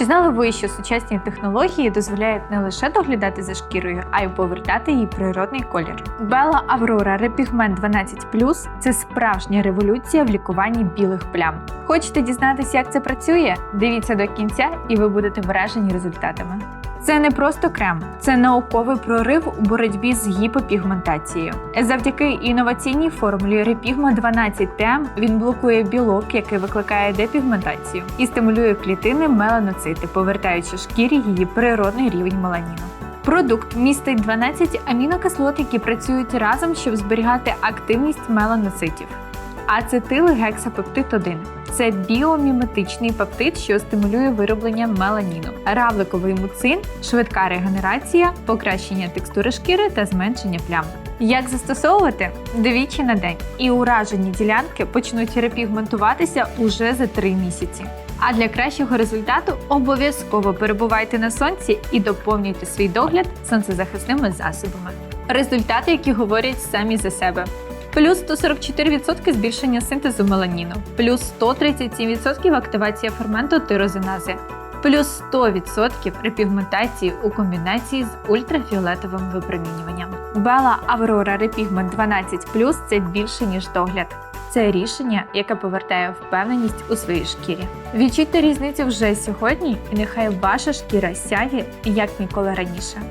Чи знали ви, що сучасні технології дозволяють не лише доглядати за шкірою, а й повертати її природний колір? Bella Aurora Repigment 12 це справжня революція в лікуванні білих плям. Хочете дізнатися, як це працює? Дивіться до кінця, і ви будете вражені результатами. Це не просто крем, це науковий прорив у боротьбі з гіпопігментацією. Завдяки інноваційній формулі Repigma 12 TM він блокує білок, який викликає депігментацію, і стимулює клітини меланоцити, повертаючи шкірі її природний рівень меланіну. Продукт містить 12 амінокислот, які працюють разом, щоб зберігати активність меланоцитів. Ацетилгексапептид 1 це біоміметичний пептид, що стимулює вироблення меланіну, равликовий муцин, швидка регенерація, покращення текстури шкіри та зменшення плям. Як застосовувати? Двічі на день, і уражені ділянки почнуть репігментуватися уже за 3 місяці. А для кращого результату обов'язково перебувайте на сонці і доповнюйте свій догляд сонцезахисними засобами. Результати, які говорять самі за себе. Плюс 144% збільшення синтезу меланіну, плюс 137% активація ферменту тирозинази, плюс 100% репігментації у комбінації з ультрафіолетовим випромінюванням. Bella Aurora Repigment 12 це більше ніж догляд. Це рішення, яке повертає впевненість у своїй шкірі. Відчуйте різницю вже сьогодні, і нехай ваша шкіра сяє як ніколи раніше.